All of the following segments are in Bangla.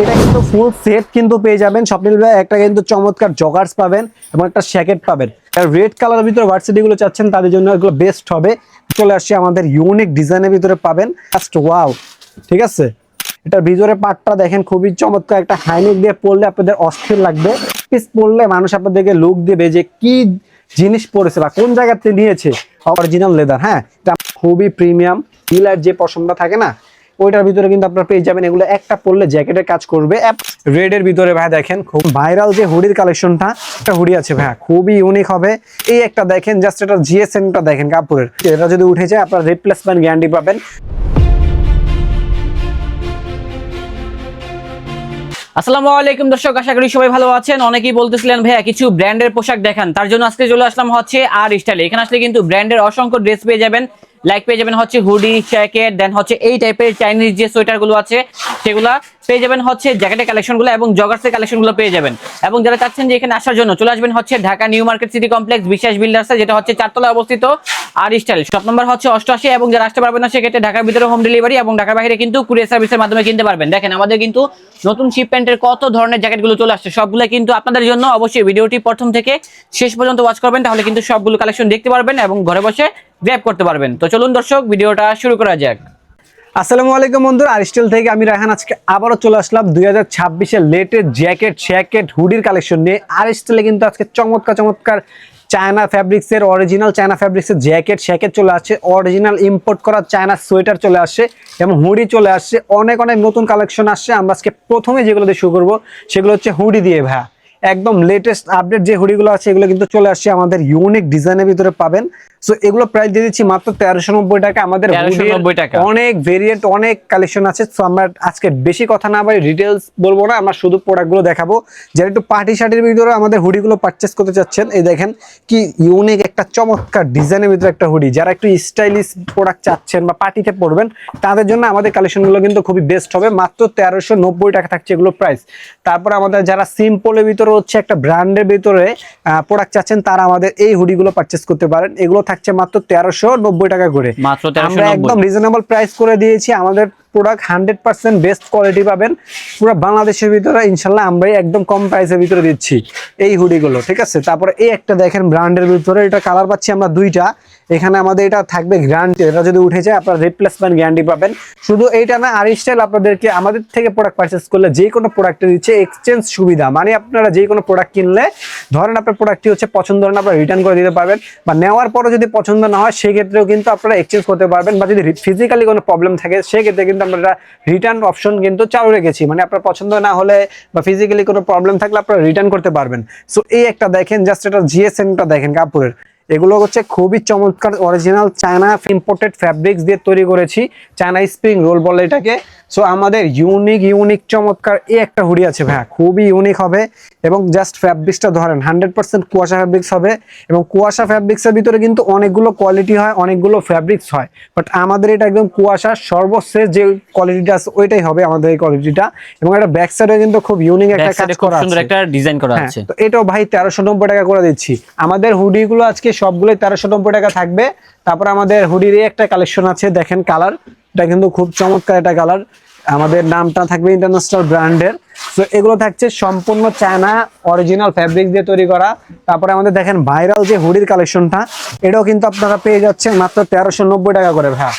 এটা কিন্তু ফুল সেট কিন্তু পেয়ে যাবেন। স্বপ্নিল ভাই, একটা কিন্তু চমৎকার জগার্স পাবেন এবং একটা শ্যাকেট পাবেন। রেড কালারের ভিতরে ভার্সিটি গুলো চাচ্ছেন, তাদের জন্য এগুলো বেস্ট হবে। চলে আসছে আমাদের ইউনিক ডিজাইনের ভিতরে পাবেন। জাস্ট ওয়াও ঠিক আছে? এটার ভিতরে পাটটা দেখেন, খুবই চমৎকার। একটা হাইনেক দিয়ে পড়লে আপনাদের অস্থির লাগবে। পিস পড়লে মানুষ আপনাদেরকে লুক দেবে যে কি জিনিস পড়েছে বা কোন জায়গাতে নিয়েছে। অরিজিনাল লেদার হ্যাঁ? এটা খুবই প্রিমিয়াম ডিলার যে পশমটা থাকে না ওইটার ভিতরে কিন্তু আপনারা পেয়ে যাবেন। এগুলো একটা পরলে জ্যাকেটের কাজ করবে। রেড এর ভিতরে ভাই দেখেন, খুব ভাইরাল যে হুডির কালেকশনটা, একটা হুডি আছে ভাই, খুবই ইউনিক হবে। এই একটা দেখেন জাস্ট এটা জিএসএমটা দেখেন কাপড়ের। এটা যদি উঠে যায়, আপনারা রিপ্লেসমেন্ট গ্যারান্টি পাবেন। আসসালামু আলাইকুম দর্শক, আশা করি সবাই ভালো আছেন। অনেকেই বলতেছিলেন, ভাইয়া, কিছু ব্র্যান্ডের পোশাক দেখান। তার জন্য আজকে চলে আসলাম হচ্ছে আর স্টাইলে এখানে আসলে কিন্তু ব্র্যান্ডের অসংখ্য ড্রেস পেয়ে যাবেন। লাইক পেয়ে যাবেন হচ্ছে হুডি জ্যাকেট দেন হচ্ছে এই টাইপের চাইনিজ যে সোয়েটারগুলো আছে, সেগুলা পেয়ে যাবেন হচ্ছে জ্যাকেটের কালেকশনগুলো এবং জগার্সের কালেকশনগুলো পেয়ে যাবেন। এবং যারা চাচ্ছেন যে এখানে আসার জন্য, চলে আসবেন হচ্ছে Dhaka new market city complex বিশেষ বিল্ডার্সে যেটা হচ্ছে চারতলায় অবস্থিত আর স্টাইল। শপ নম্বর হচ্ছে অষ্টআশি এবং যারা আসতে পারবেন না, সেক্ষেত্রে ঢাকার ভিতরে হোম ডেলিভারি এবং ঢাকার বাইরে কিন্তু কুরিয়ার সার্ভিসের মাধ্যমে কিনতে পারবেন। দেখেন, আমাদের কিন্তু নতুন শিপমেন্টের কত ধরনের জ্যাকেটগুলো চলে আসছে, সবগুলো কিন্তু আপনাদের জন্য অবশ্যই ভিডিওটি প্রথম থেকে শেষ পর্যন্ত ওয়াচ করবেন, তাহলে কিন্তু সবগুলো কালেকশন দেখতে পারবেন এবং ঘরে বসে গ্র্যাব করতে পারবেন। তো চলুন দর্শক, ভিডিওটা শুরু করা যাক। আসসালামু আলাইকুম বন্ধুরা আরিস্টেল থেকে আমি রায়হান। আজকে আবারও চলে আসলাম দুই হাজার ছাব্বিশের লেটেস্ট জ্যাকেট, শ্যাকেট, হুডির কালেকশন নিয়ে। আরিস্টেলে কিন্তু আজকে চমৎকার চমৎকার চায়না ফ্যাব্রিক্সের অরিজিনাল চায়না ফ্যাব্রিক্সের জ্যাকেট, শ্যাকেট চলে আসছে। অরিজিনাল ইম্পোর্ট করা চায়না সোয়েটার চলে আসছে এবং হুডি চলে আসছে। অনেক অনেক নতুন কালেকশন আসছে। আমরা আজকে প্রথমে যেগুলো দিয়ে শুরু করব, সেগুলো হচ্ছে হুডি দিয়ে, ভাইয়া। একদম লেটেস্ট আপডেট যে হুডিগুলো আছে, এগুলো কিন্তু চলে আসছে। আমাদের ইউনিক ডিজাইনের ভিতরে পাবেন। সো এগুলো প্রাইস দিয়ে দিচ্ছি মাত্র তেরোশো নব্বই টাকা। আমাদের hoodie এর 1390 টাকা। অনেক ভেরিয়েন্ট অনেক কালেকশন আছে। সো আমরা আজকে বেশি কথা না বাড়ি ডিটেলস বলব না। আমরা শুধু প্রোডাক্টগুলো দেখাবো। যারা একটু পার্টি শার্টের ভিতরে আমাদের হুডিগুলো পারচেস করতে চাচ্ছেন এই দেখেন কি ইউনিক একটা চমৎকার ডিজাইনের ভিতরে একটা হুডি যারা একটু স্টাইলিশ প্রোডাক্ট চাচ্ছেন বা পার্টিতে পরবেন তাদের জন্য আমাদের কালেকশনগুলো কিন্তু খুবই বেস্ট হবে। মাত্র তেরোশো নব্বই টাকা থাকছে এগুলো প্রাইস তারপর আমাদের যারা সিম্পলের ভিতরে হচ্ছে একটা ব্র্যান্ডের ভিতরে প্রোডাক্ট চাচ্ছেন তারা আমাদের এই হুডিগুলো পারচেস করতে পারেন। এগুলো থাকছে মাত্র তেরোশো নব্বই টাকা করে। আমরা একদম রিজনেবল প্রাইস করে দিয়েছি। আমাদের product hundred percent best quality পাবেন। পুরো বাংলাদেশের ভিতরে ইনশাল্লাহ আমরাই একদম কম প্রাইসের ভিতরে দিচ্ছি এই হুডিগুলো ঠিক আছে? তারপরে এই একটা দেখেন ব্র্যান্ডের ভিতরে এটা কালার পাচ্ছি আমরা দুইটা। এখানে আমাদের এটা থাকবে গ্যারান্টি এটা যদি উঠে যায় আপনারা রিপ্লেসমেন্ট গ্যারান্টি পাবেন। শুধু এইটা না আর স্টাইল আপনাদেরকে আমাদের থেকে প্রোডাক্ট পারচেস করলে যে কোনো প্রোডাক্টে দিচ্ছে এক্সচেঞ্জ সুবিধা। মানে আপনারা যে কোনো প্রোডাক্ট কিনলে ধরেন আপনার প্রোডাক্টটি হচ্ছে পছন্দ হলে আপনারা রিটার্ন করে দিতে পারবেন বা নেওয়ার পরও যদি পছন্দ না হয়, সেক্ষেত্রেও কিন্তু আপনারা এক্সচেঞ্জ করতে পারবেন বা যদি ফিজিক্যালি কোনো প্রবলেম থাকে, সেক্ষেত্রে কিন্তু আমরা রিটার্ন অপশন কিন্তু চালু রেখেছি। মানে আপনার পছন্দ না হলে বা ফিজিক্যালি কোনো প্রবলেম থাকলে আপনারা রিটার্ন করতে পারবেন। সো এই একটা দেখেন জাস্ট এটা জিএসএনটা দেখেন কাপড়ের এগুলো হচ্ছে খুবই চমৎকার অরিজিনাল চায়না ইম্পোর্টেড ফ্যাব্রিক্স দিয়ে তৈরি করেছি। চায়না স্প্রিং রোল বলে এটাকে। সো আমাদের ইউনিক ইউনিক চমৎকার এই একটা হুডি আছে ভাইয়া। খুবই ইউনিক হবে এবং জাস্ট ফ্যাব্রিক্সটা ধরেন হান্ড্রেড পার্সেন্ট কুয়াশা ফ্যাব্রিক্স হবে এবং কুয়াশা ফ্যাব্রিক্সের ভিতরে কিন্তু অনেকগুলো কোয়ালিটি হয় অনেকগুলো ফ্যাব্রিক্স হয়। বাট আমাদের এটা একদম কুয়াশা সর্বশেষ যে কোয়ালিটিটা আছে ওইটাই হবে আমাদের এই কোয়ালিটিটা এবং এটা ব্যাক সাইডে কিন্তু খুব ইউনিক একটা কাজ করা সুন্দর আছে। একটা ডিজাইন করা হ্যাঁ, আছে। তো এটাও ভাই তেরোশো নব্বই টাকা করে দিচ্ছি। আমাদের হুডিগুলো আজকে সবগুলোই তেরোশো নব্বই টাকা থাকবে। তারপর আমাদের হুডির একটা কালেকশন আছে, দেখেন কালার এটা কিন্তু খুব চমৎকার একটা কালার আমাদের নামটা থাকবে ইন্টারন্যাশনাল ব্র্যান্ডের তো এগুলো থাকছে সম্পূর্ণ চায়না অরিজিনাল ফ্যাব্রিক দিয়ে তৈরি করা। তারপরে আমাদের দেখেন ভাইরাল যে হুডির কালেকশনটা এটাও কিন্তু আপনারা পেয়ে যাচ্ছেন মাত্র তেরোশো টাকা করে ভাই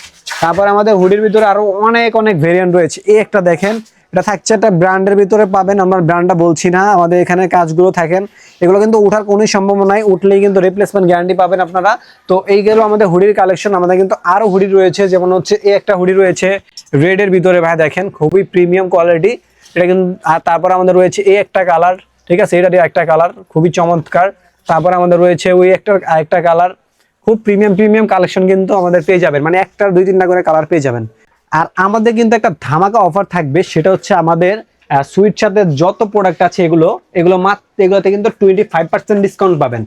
তারপর আমাদের হুডির ভিতরে আরও অনেক অনেক ভেরিয়েন্ট রয়েছে। এই একটা দেখেন এটা থাকছে একটা ব্র্যান্ডের ভিতরে পাবেন, আমরা ব্র্যান্ডটা বলছি না, আমাদের এখানে কাজগুলো থাকেন। এগুলো কিন্তু ওঠার কোনো সম্ভাবনা নাই, উঠলেই কিন্তু রিপ্লেসমেন্ট গ্যারান্টি পাবেন আপনারা। তো এই গেল আমাদের হুডির কালেকশন আমাদের কিন্তু আরও হুডি রয়েছে, যেমন হচ্ছে এই একটা হুডি রয়েছে রেডের ভিতরে ভাই দেখেন, খুবই প্রিমিয়াম কোয়ালিটি এটা কিন্তু, আর তারপর আমাদের রয়েছে এই একটা কালার ঠিক আছে? এটারই একটা কালার খুবই চমৎকার। তারপর আমাদের রয়েছে ওই একটা, আরেকটা কালার খুব প্রিমিয়াম প্রিমিয়াম কালেকশন কিন্তু আমাদের পেয়ে যাবেন। মানে একটা দুই তিনটা করে কালার পেয়ে যাবেন। আর আমাদের কিন্তু একটা ধামাকা অফার থাকবে সেটা হচ্ছে আমাদের সুইট সাথে যত প্রোডাক্ট আছে এগুলো এগুলো মাত্র এগুলোতে কিন্তু টোয়েন্টি ফাইভ পার্সেন্ট ডিসকাউন্ট পাবেন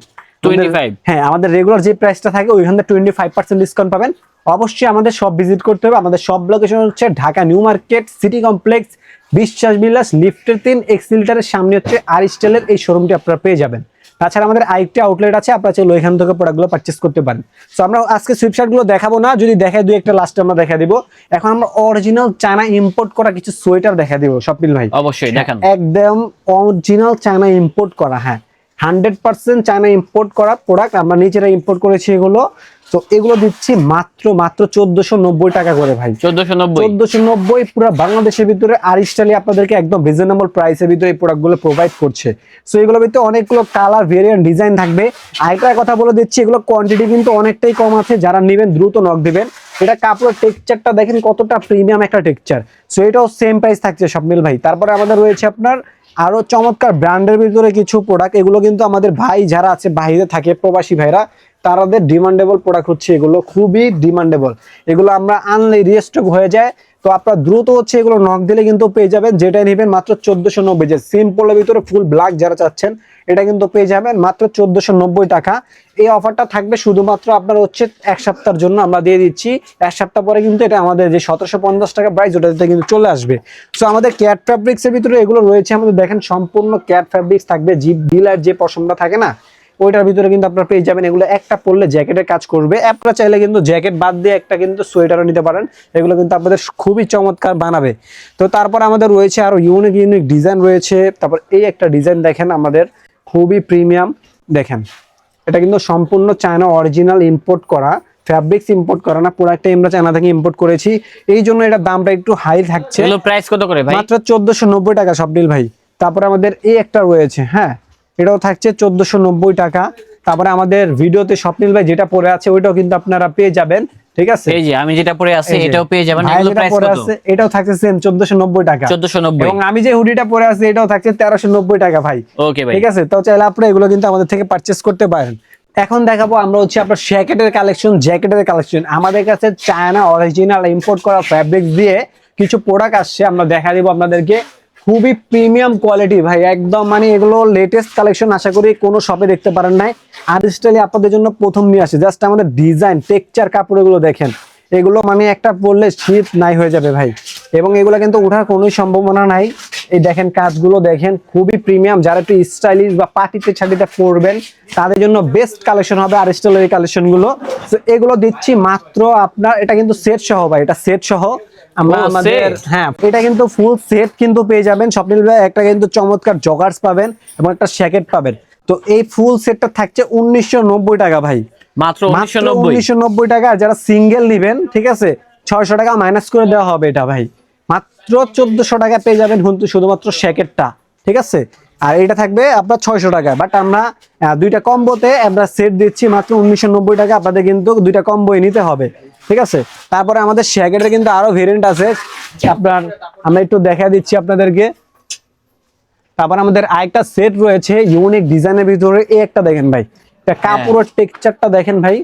25 হ্যাঁ আমাদের রেগুলার যে প্রাইসটা থাকে ওইখানে থেকে টোয়েন্টি ফাইভ পার্সেন্ট ডিসকাউন্ট পাবেন। অবশ্যই আমাদের সব ভিজিট করতে হবে। আমাদের সব লোকেশন হচ্ছে Dhaka new market city complex Biswas Bilash লিফটের তিন এক্সিলিটারের সামনে হচ্ছে আর স্টাইলের এই শোরুমটি আপনারা পেয়ে যাবেন। তাছাড়া আমাদের আরেকটি আউটলেট আছে আপনারা চাইলে ওইখান থেকে প্রোডাক্টগুলো পারচেস করতে পারেন। সো আমরা আজকে সুইপশার্টগুলো দেখাবো না যদি দেখাই দুই একটা লাস্টে আমরা দেখা দিব। এখন আমরা অরিজিনাল চায়না ইম্পোর্ট করা কিছু সোয়েটার দেখা দিব স্বপ্নিল ভাই। অবশ্যই দেখান। একদম অরিজিনাল চায়না ইম্পোর্ট করা হ্যাঁ। হান্ড্রেড পার্সেন্ট চায়না ইম্পোর্ট করা প্রোডাক্ট আমরা নিজেরা ইম্পোর্ট করেছি এগুলো। তো এগুলো দিচ্ছি মাত্র মাত্র চোদ্দশো নব্বই টাকা করে ভাই। চোদ্দশো নব্বই। চোদ্দশো নব্বই পুরো বাংলাদেশের ভিতরে আরিস্টালি আপনাদেরকে একদম রিজনেবল প্রাইসের ভিতরে এই প্রোডাক্টগুলো প্রোভাইড করছে। সো এগুলোর ভিতরে অনেকগুলো কালার ভেরিয়েন্ট ডিজাইন থাকবে। আরেকটা কথা বলে দিচ্ছি এগুলো কোয়ান্টিটি কিন্তু অনেকটাই কম আছে যারা নেবেন দ্রুত নক দেবেন। এটা কাপড়ের টেক্সচারটা দেখেন কতটা প্রিমিয়াম একটা টেক্সচার সো এটাও সেম প্রাইস থাকছে স্বপ্নিল ভাই। তারপরে আমাদের রয়েছে আপনার আরও চমৎকার ব্র্যান্ডের ভিতরে কিছু প্রোডাক্ট এগুলো কিন্তু আমাদের ভাই যারা আছে বাইরে থাকে প্রবাসী ভাইরা। তাদের ডিমান্ডেবল প্রোডাক্ট হচ্ছে এগুলো খুবই ডিমান্ডেবল এগুলো আমরা আনলে রিস্টক হয়ে যায়। তো আপনার দ্রুত হচ্ছে এগুলো নক দিলে কিন্তু পেয়ে যাবেন। যেটা নেবেন মাত্র চোদ্দশো নব্বই। যে সিম্পলের ভিতরে ফুল ব্ল্যাক যারা চাচ্ছেন, এটা কিন্তু পেয়ে যাবেন মাত্র চোদ্দশো নব্বই টাকা। এই অফারটা থাকবে শুধুমাত্র আপনার হচ্ছে এক সপ্তাহের জন্য আমরা দিয়ে দিচ্ছি। এক সপ্তাহ পরে কিন্তু এটা আমাদের যে সতেরোশো পঞ্চাশ টাকা প্রাইস ওটাতে কিন্তু চলে আসবে। সো আমাদের ক্যাট ফ্যাব্রিক্সের ভিতরে এগুলো রয়েছে। আমাদের দেখেন সম্পূর্ণ ক্যাট ফ্যাব্রিক্স থাকবে। জিপ ডিলার যে পশমটা থাকে না ওইটার ভিতরে কিন্তু আপনারা পেয়ে যাবেন। এগুলো একটা পরলে জ্যাকেটের কাজ করবে। আপনারা চাইলে কিন্তু জ্যাকেট বাদ দিয়ে একটা কিন্তু সোয়েটারও নিতে পারেন। এগুলো কিন্তু আপনাদের খুবই চমৎকার বানাবে। তো তারপর আমাদের রয়েছে আরও ইউনিক ইউনিক ডিজাইন রয়েছে। তারপর এই একটা ডিজাইন দেখেন আমাদের। খুবই প্রিমিয়াম দেখেন এটা কিন্তু সম্পূর্ণ চায়না অরিজিনাল ইম্পোর্ট করা। ফ্যাব্রিক্স ইম্পোর্ট করা না প্রোডাক্টটা আমরা চায়না থেকে ইম্পোর্ট করেছি। এই জন্য এটা দামটা একটু হাই থাকছে। প্রাইস কত করে ভাই? মাত্র চোদ্দশো নব্বই টাকা স্বপ্নিল ভাই। তারপরে আমাদের এই একটা রয়েছে হ্যাঁ। এটাও থাকছে চোদ্দশো নব্বই টাকা। তারপরে আমাদের ভিডিওতে স্বপ্নিল ভাই যেটা পরে আছে ওইটাও কিন্তু আপনারা পেয়ে যাবেন ঠিক আছে? এই যে আমি যেটা পরে আছি এটাও পেয়ে যাবেন। এগুলো প্রাইস কত? এটাও থাকছে সেম চোদ্দশো নব্বই টাকা। চোদ্দশো নব্বই। এবং আমি যে হুডিটা পরে আছি এটাও থাকছে তেরোশো নব্বই টাকা ভাই। ওকে ভাই। ঠিক আছে? তো চাইলে আপনারা এগুলো কিন্তু আমাদের থেকে পারচেস করতে পারেন। এখন দেখাবো আমরা হচ্ছে আপনার জ্যাকেটের কালেকশন জ্যাকেটের কালেকশন আমাদের কাছে চায়না অরিজিনাল ইম্পোর্ট করা ফ্যাব্রিক দিয়ে কিছু প্রোডাক্ট আসছে আমরা দেখা দিব আপনাদেরকে। খুবই প্রিমিয়াম কোয়ালিটি ভাই, একদম মানে এগুলো লেটেস্ট কালেকশন আশা করি কোনো শপে দেখতে পারেন নাই। আর স্টাইলে আপনাদের জন্য প্রথম নিয়ে আসে জাস্ট আমাদের ডিজাইন টেক্সচার কাপড়গুলো দেখেন। এগুলো মানে একটা পরলে শীত নাই হয়ে যাবে ভাই। এবং এগুলো কিন্তু ওঠার কোনোই সম্ভাবনা নাই। এই দেখেন কাজগুলো দেখেন, খুবই প্রিমিয়াম যারা একটু স্টাইলিশ বা পার্টিতে ছাটিতে পরবেন, তাদের জন্য বেস্ট কালেকশন হবে আর স্টাইলের এই কালেকশন তো এগুলো দিচ্ছি মাত্র আপনার, এটা কিন্তু সেট সহ ভাই, এটা সেট সহ। আমরা আমাদের হ্যাঁ এটা কিন্তু ফুল সেট কিন্তু পেয়ে যাবেন। স্বপ্নিল ভাই একটা কিন্তু চমৎকার জগার্স পাবেন এবং একটা শ্যাকেট পাবেন। তো এই ফুল সেটটা থাকছে উনিশশো নব্বই টাকা ভাই। মাত্র উনিশশো মাত্র নব্বই টাকা। আর যারা সিঙ্গেল নিবেন ঠিক আছে ছয়শো টাকা মাইনাস করে দেওয়া হবে এটা ভাই। মাত্র চোদ্দশো টাকা পেয়ে যাবেন কিন্তু শুধুমাত্র শ্যাকেটটা ঠিক আছে? আর এটা থাকবে আপনার ছয়শো টাকা। বাট আমরা দুইটা কম্বোতে আমরা সেট দিচ্ছি মাত্র উনিশশো নব্বই টাকা। আপনাদের কিন্তু দুইটা কম্বোই নিতে হবে। ঠিক আছে? তারপরে আমাদের শ্যাকেটের কিন্তু আরও ভেরিয়েন্ট আছে। আপনার আমরা একটু দেখা দিচ্ছি আপনাদেরকে। তারপর আমাদের আরেকটা সেট রয়েছে ইউনিক ডিজাইনের ভিতরে। এই একটা দেখেন ভাই। এটা কাপড়ের টেক্সচারটা দেখেন ভাই।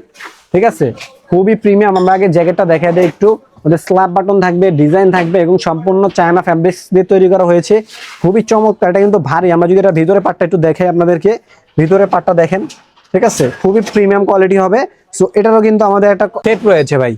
ঠিক আছে? খুবই প্রিমিয়াম আমরা আগে জ্যাকেটটা দেখা দেয় একটু। ওদের স্ল্যাব বাটন থাকবে ডিজাইন থাকবে এবং সম্পূর্ণ চায়না ফ্যাব্রিক্স দিয়ে তৈরি করা হয়েছে। খুবই চমৎকার এটা কিন্তু ভারী। আমরা যদি এটা ভিতরে পাটটা একটু দেখাই আপনাদেরকে ভিতরে পাটটা দেখেন ঠিক আছে? খুবই প্রিমিয়াম কোয়ালিটি হবে। সো এটারও কিন্তু আমাদের একটা সেট রয়েছে ভাই।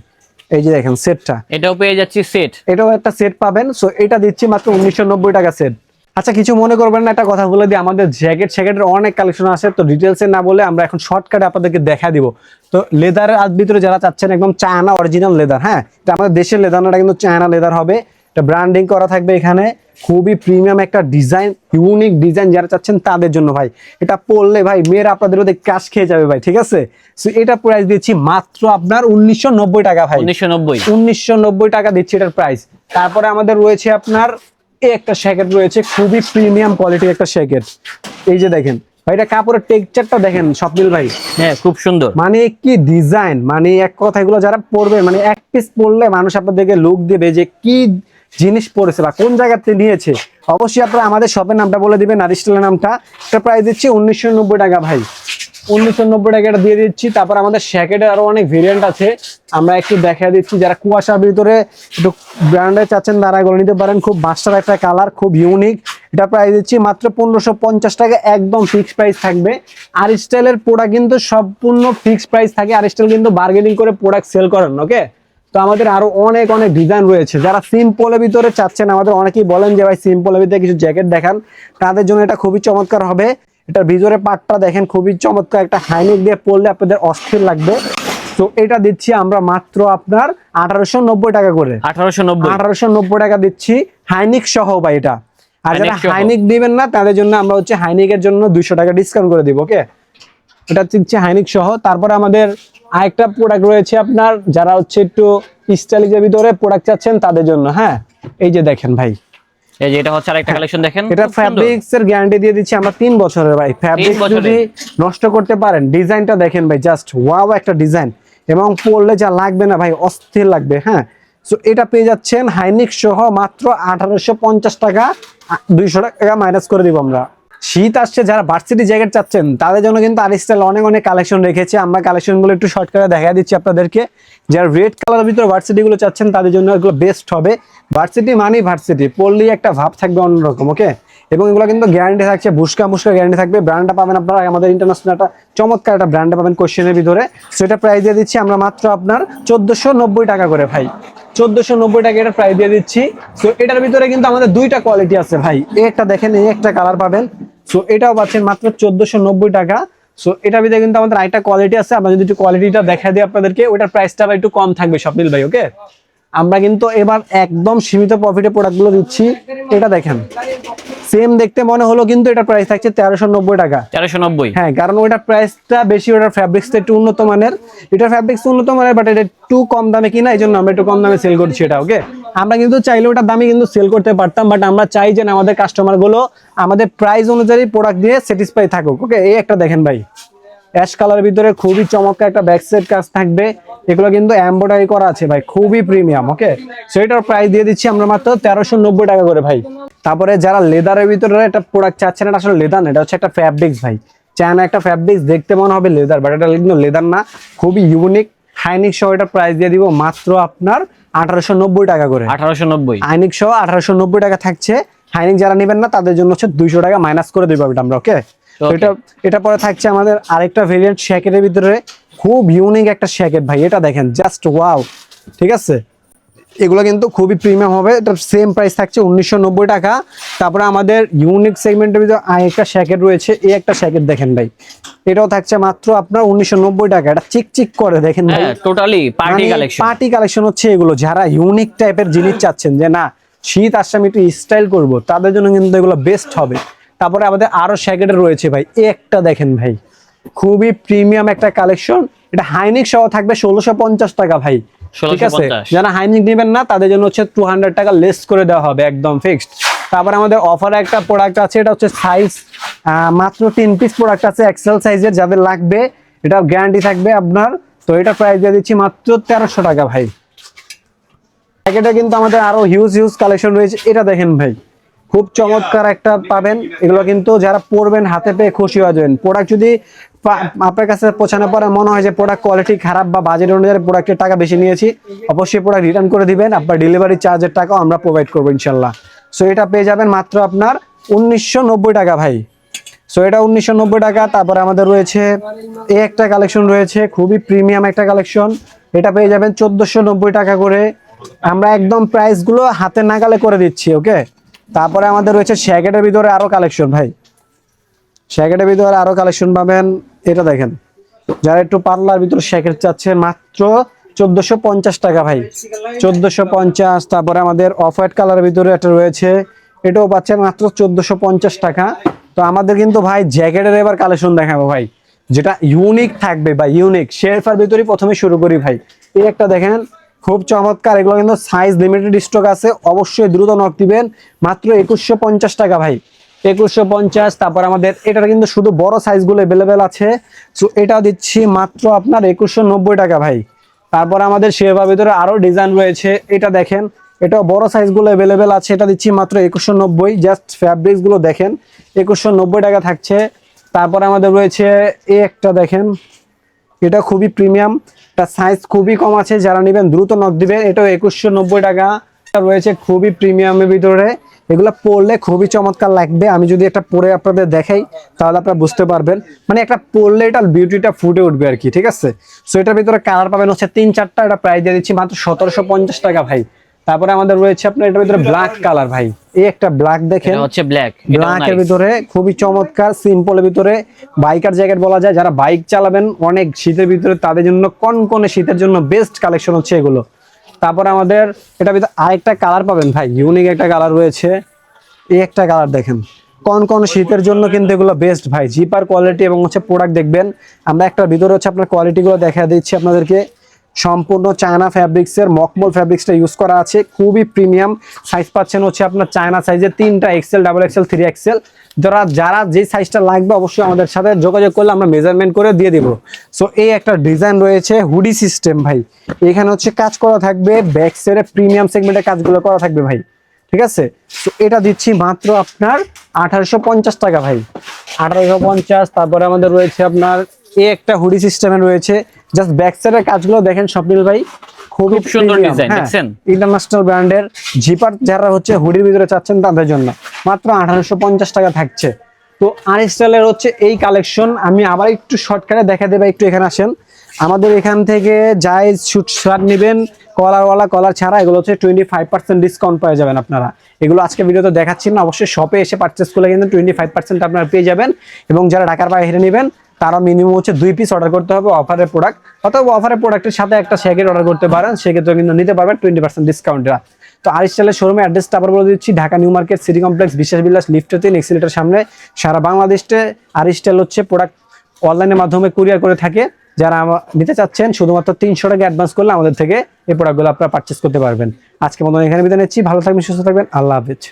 এই যে দেখেন সেটটা এটাও পেয়ে যাচ্ছি সেট এটাও একটা সেট পাবেন। সো এটা দিচ্ছি মাত্র উনিশশো নব্বই টাকা সেট আচ্ছা কিছু মনে করবেন না একটা কথা বলে দিই। আমাদের জ্যাকেট স্যাকেটের অনেক কালেকশন আছে তো ডিটেলসে না বলে আমরা এখন শর্টকাটে আপনাদেরকে দেখা দিব। তো লেদারের আজ ভিতরে যারা চাচ্ছেন একদম চায়না অরিজিনাল লেদার হ্যাঁ? এটা আমাদের দেশের লেদার না কিন্তু চায়না লেদার হবে। এটা ব্র্যান্ডিং করা থাকবে এখানে। খুবই প্রিমিয়াম একটা ডিজাইন ইউনিক ডিজাইন যারা চাচ্ছেন তাদের জন্য ভাই। এটা পরলে ভাই মেয়েরা আপনাদের ওদের ক্যাশ খেয়ে যাবে ভাই ঠিক আছে? সো এটা প্রাইস দিচ্ছি মাত্র আপনার উনিশশো নব্বই টাকা ভাই। উনিশশো নব্বই। উনিশশো নব্বই টাকা দিচ্ছি এটার প্রাইস তারপরে আমাদের রয়েছে আপনার এই একটা শ্যাকেট রয়েছে খুবই প্রিমিয়াম কোয়ালিটির একটা শ্যাকেট এই যে দেখেন ভাই এটা কাপড়ের টেক্সচারটা দেখেন স্বপ্নিল ভাই। হ্যাঁ খুব সুন্দর। মানে কি ডিজাইন মানে এক কথা এগুলো যারা পরবে মানে এক পিস পরলে মানুষ আপনাদেরকে লুক দেবে যে কি জিনিস পরেছে বা কোন জায়গাতে নিয়েছে। অবশ্যই আপনারা আমাদের শপের নামটা বলে দিবেন নারিস্টেলের নামটা। এটা প্রাইস দিচ্ছি উনিশশো নব্বই টাকা ভাই। উনিশশো নব্বই টাকা দিয়ে দিচ্ছি। তারপর আমাদের শ্যাকেটের আরও অনেক ভেরিয়েন্ট আছে। আমরা একটু দেখা দিচ্ছি, যারা কুয়াশার ভিতরে একটু ব্র্যান্ডে চাচ্ছেন তারা এগুলো নিতে পারেন। খুব মাস্টার একটা কালার খুব ইউনিক এটা প্রাইস দিচ্ছি মাত্র পনেরোশো পঞ্চাশ টাকা, একদম ফিক্স প্রাইস থাকবে। আর স্টাইলের প্রোডাক্ট কিন্তু সম্পূর্ণ ফিক্স প্রাইস থাকে। আর স্টাইল কিন্তু বার্গেনিং করে প্রোডাক্ট সেল করেন ওকে তো আমাদের আরও অনেক অনেক ডিজাইন রয়েছে। যারা সিম্পলের ভিতরে চাচ্ছেন, আমাদের অনেকেই বলেন যে, ভাই সিম্পলের ভিতরে কিছু জ্যাকেট দেখান। তাদের জন্য এটা খুবই চমৎকার হবে। এটার ভিতরে পাটটা দেখেন খুবই চমৎকার একটা হাইনেক দিয়ে পড়লে আপনাদের অস্থির লাগবে। তো এটা দিচ্ছি আমরা মাত্র আপনার আঠারোশো নব্বই টাকা করে। আঠারোশো নব্বই। আঠারোশো নব্বই টাকা দিচ্ছি হাইনিক সহ বা এটা। আর যারা হাইনিক হাইনিক দিবেন না তাদের জন্য আমরা হচ্ছে হাইনিকের জন্য দুইশো টাকা ডিসকাউন্ট করে দিব ওকে এটা দিচ্ছি হাইনিক সহ। তারপরে আমাদের আরেকটা প্রোডাক্ট রয়েছে আপনার যারা হচ্ছে একটু স্টাইলিজের ভিতরে প্রোডাক্ট চাচ্ছেন তাদের জন্য হ্যাঁ? এই যে দেখেন ভাই। এই যে এটা হচ্ছে আরেকটা কালেকশন দেখেন এটা। ফ্যাব্রিক্স এর গ্যারান্টি দিয়ে দিচ্ছি আমরা তিন বছরের ভাই। ফ্যাব্রিক যদি নষ্ট করতে পারেন ডিজাইনটা দেখেন ভাই জাস্ট ওয়াও একটা ডিজাইন এবং পরলে যা লাগবে না ভাই অস্থির লাগবে হ্যাঁ? সো এটা পেয়ে যাচ্ছেন হাইনিক সহ মাত্র আঠারোশো পঞ্চাশ টাকা দুইশো টাকা মাইনাস করে দিব আমরা। শীত আসছে যারা ভার্সিটি জ্যাকেট চাচ্ছেন তাদের জন্য কিন্তু আরিস্টাইল অনেক অনেক কালেকশন রেখেছে। আমরা কালেকশনগুলো একটু শর্ট করে দেখা দিচ্ছি আপনাদেরকে। যারা রেড কালারের ভিতরে ভার্সিটি গুলো চাচ্ছেন তাদের জন্য এগুলো বেস্ট হবে। ভার্সিটি মানেই ভার্সিটি পড়লেই একটা ভাব থাকবে অন্যরকম ওকে এবং এগুলো কিন্তু গ্যারান্টি থাকছে, বুসকা মুসকা গ্যারান্টি থাকবে ব্র্যান্ডটা পাবেন আপনারা, আমাদের ইন্টারন্যাশনাল একটা চমৎকার একটা ব্র্যান্ডে পাবেন কোশ্চেনের ভিতরে। সেটা প্রাইস দিয়ে দিচ্ছি আমরা মাত্র আপনার চোদ্দশো টাকা করে ভাই। চোদ্দশো নব্বই টাকা এটা প্রাইস দিয়ে দিচ্ছি। সো এটার ভিতরে কিন্তু আমাদের দুইটা কোয়ালিটি আছে ভাই। একটা দেখেন এই একটা কালার পাবেন। সো এটাও পাচ্ছেন মাত্র চোদ্দশো টাকা। সো এটার ভিতরে কিন্তু আমাদের আরেকটা কোয়ালিটি আছে। আমরা যদি একটু কোয়ালিটিটা দেখা দিই আপনাদেরকে, ওটার প্রাইসটা একটু কম থাকবে স্বপ্নিল ভাই ওকে আমরা কিন্তু এবার একদম সীমিত প্রফিটে প্রোডাক্টগুলো দিচ্ছি। এটা দেখেন। সেম দেখতে মনে হলো কিন্তু এটা প্রাইস থাকছে তেরোশো নব্বই টাকা। তেরোশো নব্বই। হ্যাঁ কারণ ওটার প্রাইসটা বেশি ওটার ফ্যাব্রিক্সটা একটু উন্নত মানের। এটা ফ্যাব্রিক্স উন্নত মানের বাট এটা একটু কম দামে কিনা এই জন্য আমরা একটু কম দামে সেল করছি এটা ওকে আমরা কিন্তু চাইলে ওটার দামে কিন্তু সেল করতে পারতাম বাট আমরা চাই যে আমাদের কাস্টমারগুলো আমাদের প্রাইস অনুযায়ী প্রোডাক্ট দিয়ে স্যাটিসফাই থাকুক ওকে এই একটা দেখেন ভাই। অ্যাশ কালার ভিতরে খুবই চমৎকার একটা ব্যাক সেট কাজ থাকবে। এগুলো কিন্তু এমব্রয়ডারি করা আছে ভাই খুবই প্রিমিয়াম ওকে সেটার প্রাইস দিয়ে দিচ্ছি আমরা মাত্র তেরোশো নব্বই টাকা করে ভাই। তারপরে যারা লেদারের ভিতরে একটা প্রোডাক্ট চাচ্ছেন এটা আসলে লেদার না এটা হচ্ছে একটা ফ্যাব্রিক্স ভাই। চায়না একটা ফ্যাব্রিক্স দেখতে মনে হবে লেদার বাট এটা কিন্তু লেদার না খুবই ইউনিক হাইনিক সহ এটা প্রাইস দিয়ে দিব মাত্র আপনার আঠারোশো নব্বই টাকা করে। আঠারোশো নব্বই। হাইনিক সহ আঠারোশো নব্বই টাকা থাকছে। হাইনিক যারা নেবেন না তাদের জন্য হচ্ছে দুইশো টাকা মাইনাস করে দেবো এটা আমরা ওকে এটা এটা পরে থাকছে আমাদের আরেকটা ভেরিয়েন্ট শ্যাকেটের ভিতরে। খুব ইউনিক একটা শ্যাকেট ভাই এটা দেখেন জাস্ট ওয়াও ঠিক আছে? এগুলো কিন্তু খুবই প্রিমিয়াম হবে এটার সেম প্রাইস থাকছে উনিশশো নব্বই টাকা। তারপরে আমাদের ইউনিক সেগমেন্টের ভিতরে আরেকটা শ্যাকেট রয়েছে এই একটা শ্যাকেট দেখেন ভাই। এটাও থাকছে মাত্র আপনার উনিশশো নব্বই টাকা এটা চিক চিক করে দেখেন ভাই। Totally party collection party collection হচ্ছে এগুলো যারা ইউনিক টাইপের জিনিস চাচ্ছেন যে না শীত আসছে আমি একটু স্টাইল করব তাদের জন্য কিন্তু এগুলো বেস্ট হবে। তারপরে আমাদের আরও শ্যাকেটের রয়েছে ভাই একটা দেখেন ভাই। খুবই প্রিমিয়াম একটা কালেকশন। এটা হাইনিক সহ থাকবে ষোলোশো পঞ্চাশ টাকা ভাই। ঠিক আছে? যারা হাইনিক নেবেন না তাদের জন্য হচ্ছে টু হান্ড্রেড টাকা লেস করে দেওয়া হবে একদম ফিক্সড তারপর আমাদের অফারে একটা প্রোডাক্ট আছে এটা হচ্ছে সাইজ মাত্র তিন পিস প্রোডাক্ট আছে এক্সেল সাইজের যাদের লাগবে এটা গ্যারান্টি থাকবে আপনার। তো এটা প্রাইস দিয়ে দিচ্ছি মাত্র তেরোশো টাকা ভাই। প্যাকেটে কিন্তু আমাদের আরও হিউজ হিউজ কালেকশন রয়েছে। এটা দেখেন ভাই খুব চমৎকার একটা পাবেন। এগুলো কিন্তু যারা পরবেন হাতে পেয়ে খুশি হয়ে যাবেন। প্রোডাক্ট যদি আপনার কাছে পৌঁছানোর পরে মনে হয় যে প্রোডাক্ট কোয়ালিটি খারাপ বা বাজেট অনুযায়ী প্রোডাক্টের টাকা বেশি নিয়েছি, অবশ্যই প্রোডাক্ট রিটার্ন করে দিবেন, আপনার ডেলিভারি চার্জের টাকাও আমরা প্রোভাইড করব ইনশাল্লাহ। সো এটা পেয়ে যাবেন মাত্র আপনার উনিশশো টাকা ভাই। সো এটা উনিশশো নব্বই টাকা, তারপরে আমাদের রয়েছে এই একটা কালেকশন রয়েছে, খুবই প্রিমিয়াম একটা কালেকশন এটা পেয়ে যাবেন চোদ্দশো টাকা করে। আমরা একদম প্রাইসগুলো হাতে নাগালে করে দিচ্ছি ওকে তারপরে আমাদের রয়েছে শ্যাকেটের ভিতরে আরও কালেকশন ভাই। শ্যাকেটের ভিতরে আরও কালেকশন পাবেন। এটা দেখেন। যারা একটু পার্লার ভিতরে শ্যাকেট চাচ্ছে, মাত্র চোদ্দশো পঞ্চাশ টাকা ভাই। চোদ্দশো পঞ্চাশ, তারপরে আমাদের অফ হোয়াইট কালারের ভিতরে একটা রয়েছে। এটাও পাচ্ছেন মাত্র চোদ্দশো পঞ্চাশ টাকা। তো আমাদের কিন্তু ভাই জ্যাকেটের এবার কালেকশন দেখাবো ভাই। যেটা ইউনিক থাকবে বা ইউনিক শেরফার ভিতরে প্রথমে শুরু করি ভাই। এই একটা দেখেন, খুব চমৎকার। এগুলো কিন্তু সাইজ লিমিটেড স্টক আছে। অবশ্যই দ্রুত নক দিবেন। মাত্র একুশশো পঞ্চাশ টাকা ভাই। একুশশো পঞ্চাশ, তারপর আমাদের এটার কিন্তু শুধু বড় সাইজগুলো অ্যাভেলেবেল আছে। সো এটা দিচ্ছি মাত্র আপনার একুশশো নব্বই টাকা ভাই। তারপর আমাদের শেরফার ভিতরে আরও ডিজাইন রয়েছে। এটা দেখেন, এটাও বড় সাইজগুলো অ্যাভেলেবেল আছে। এটা দিচ্ছি মাত্র একুশশো নব্বই জাস্ট ফ্যাব্রিক্সগুলো দেখেন, একুশশো নব্বই টাকা থাকছে। তারপর আমাদের রয়েছে, এই একটা দেখেন, এটা খুবই প্রিমিয়াম তার সাইজ খুবই কম আছে। যারা নেবেন, দ্রুত নক দিবেন এটাও একুশশো নব্বই টাকা রয়েছে খুবই প্রিমিয়ামের ভিতরে। এগুলো পরলে খুবই চমৎকার লাগবে। আমি যদি একটা পরে আপনাদের দেখাই তাহলে আপনারা বুঝতে পারবেন। মানে একটা পরলে এটার বিউটিটা ফুটে উঠবে আর কি ঠিক আছে? সো এটার ভিতরে কালার পাবেন হচ্ছে তিন চারটা এটা প্রাইস দিয়ে দিচ্ছি মাত্র সতেরোশো পঞ্চাশ টাকা ভাই। তারপরে আমাদের রয়েছে আপনার এটার ভিতরে ব্ল্যাক কালার ভাই। এই একটা ব্ল্যাক দেখেন। হচ্ছে ব্ল্যাক ব্ল্যাক এর ভিতরে খুবই চমৎকার সিম্পল এর ভিতরে বাইকার জ্যাকেট বলা যায়। যারা বাইক চালাবেন অনেক শীতের ভিতরে তাদের জন্য কনকনে শীতের জন্য বেস্ট কালেকশন হচ্ছে এগুলো। তারপর আমাদের এটা ভিতরে আরেকটা কালার পাবেন ভাই ইউনিক একটা কালার রয়েছে। এই একটা কালার দেখেন। কোন কোন শীতের জন্য কিন্তু এগুলো বেস্ট ভাই জিপার কোয়ালিটি এবং হচ্ছে প্রোডাক্ট দেখবেন। আমরা একটা ভিতরে হচ্ছে আপনার কোয়ালিটিগুলো দেখা দিচ্ছি আপনাদেরকে। সম্পূর্ণ চায়না ফ্যাব্রিক্সের, মকমল ফ্যাব্রিক্সটা ইউজ করা আছে। খুবই প্রিমিয়াম সাইজ পাচ্ছেন হচ্ছে আপনার চায়না সাইজের তিনটা XL double XL three XL যারা যারা যে সাইজটা লাগবে অবশ্যই আমাদের সাথে যোগাযোগ করলে আমরা মেজারমেন্ট করে দিয়ে দিব। সো এই একটা ডিজাইন রয়েছে হুডি সিস্টেম ভাই। এখানে হচ্ছে কাজ করা থাকবে ব্যাক প্রিমিয়াম সেগমেন্টের কাজগুলো করা থাকবে ভাই। ঠিক আছে? তো এটা দিচ্ছি মাত্র আপনার আঠারোশো পঞ্চাশ টাকা ভাই। আঠারোশো পঞ্চাশ, তারপরে আমাদের রয়েছে আপনার এই একটা হুডি সিস্টেমে রয়েছে। জাস্ট ব্যাক সাইডের কাজগুলো দেখেন স্বপ্নিল ভাই। খুবই খুব সুন্দর দেখছেন? ইন্টারন্যাশনাল ব্র্যান্ডের জিপার যারা হচ্ছে হুডির ভিতরে চাচ্ছেন তাদের জন্য। মাত্র আঠারোশো পঞ্চাশ টাকা থাকছে। তো আর স্টাইলের হচ্ছে এই কালেকশন আমি আবার একটু শর্টকাটে দেখা দেবে একটু এখানে আসেন। আমাদের এখান থেকে যাই শুট শার্ট নেবেন কলারওয়ালা কলার ছাড়া এগুলো হচ্ছে টোয়েন্টি ফাইভ পার্সেন্ট ডিসকাউন্ট পেয়ে যাবেন আপনারা। এগুলো আজকে ভিডিওতে দেখাচ্ছি না অবশ্যই শপে এসে পারচেস করলে কিন্তু টোয়েন্টি ফাইভ পার্সেন্ট আপনারা পেয়ে যাবেন। এবং যারা ঢাকার বাইরে নেবেন তারা মিনিমাম হচ্ছে দুই পিস অর্ডার করতে হবে অফারের প্রোডাক্ট অথবা অফারের প্রোডাক্টের সাথে একটা শ্যাকেট অর্ডার করতে পারেন সেক্ষেত্রে কিন্তু নিতে পারবেন টোয়েন্টি পার্সেন্ট ডিসকাউন্টটা তো আরিস্টাইলের শোরুমে অ্যাড্রেসটা আবার বলে দিচ্ছি, Dhaka new market city complex Biswas Bilash লিফটের তিন এক্সিলেটার সামনে। সারা বাংলাদেশে আরিস্টাইল হচ্ছে প্রোডাক্ট অনলাইনের মাধ্যমে কুরিয়ার করে থাকে। যারা নিতে চাচ্ছেন, শুধুমাত্র তিনশো টাকা অ্যাডভান্স করলে আমাদের থেকে এই প্রোডাক্টগুলো আপনারা পারচেস করতে পারবেন। আজকে মতন এখানে বিদায় নিচ্ছি, ভালো থাকবেন, সুস্থ থাকবেন, আল্লাহ হাফিজ।